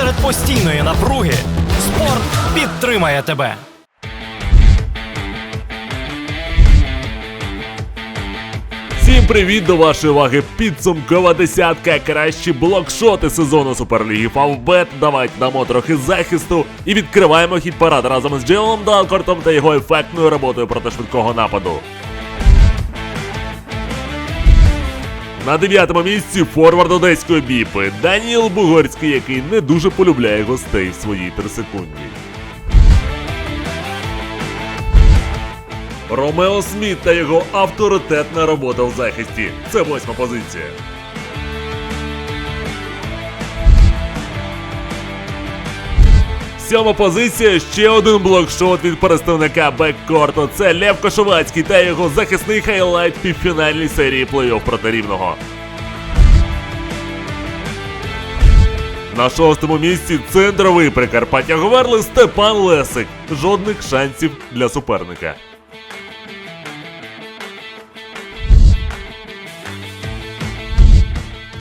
Серед постійної напруги спорт підтримає тебе. Всім привіт до вашої уваги. Підсумкова десятка. Кращі блокшоти сезону Суперліги Фавбет. Давайте дамо трохи захисту і відкриваємо хід парад разом з Джейлом Далкортом та його ефектною роботою проти швидкого нападу. На дев'ятому місці форвард одеської біпи Даніел Бугорський, який не дуже полюбляє гостей в своїй трисекунді. Ромео Сміт та його авторитетна робота в захисті. Це восьма позиція. Сьома позиція ще один блокшот від представника беккорту. Це Лев Кошовацький та його захисний хайлайт півфінальній серії плей-офф проти рівного. На шостому місці центровий Прикарпаття Говерли Степан Лесик. Жодних шансів для суперника.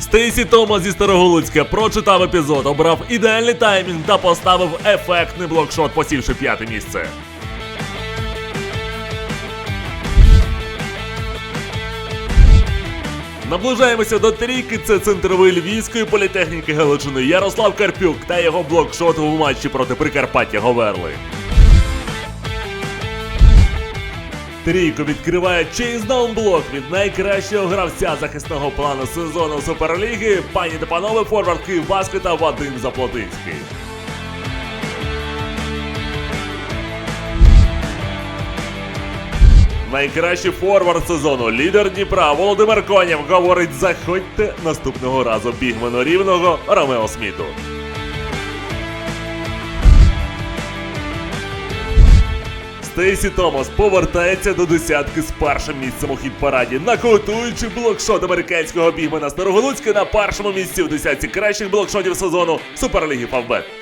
Стейсі Томас зі Староголуцька прочитав епізод, обрав ідеальний таймінг та поставив ефектний блокшот, посівши п'яте місце. Наближаємося до трійки. Це центровий львівської політехніки Галичини Ярослав Карпюк та його блокшот у матчі проти Прикарпаття Говерли. Трійку відкриває Чейз Даунблок від найкращого гравця захисного плану сезону Суперліги. Пані та панове, форвард Київбаски Вадим Заплотинський. Найкращий форвард сезону лідер Дніпра Володимир Конєв говорить: заходьте наступного разу бігмену рівного Ромео Сміту. Стейсі Томас повертається до десятки з першим місцем у хіт-параді, накотуючи блокшот американського бігмена Староголуцька на першому місці в десятці кращих блокшотів сезону Суперліги Фавбет.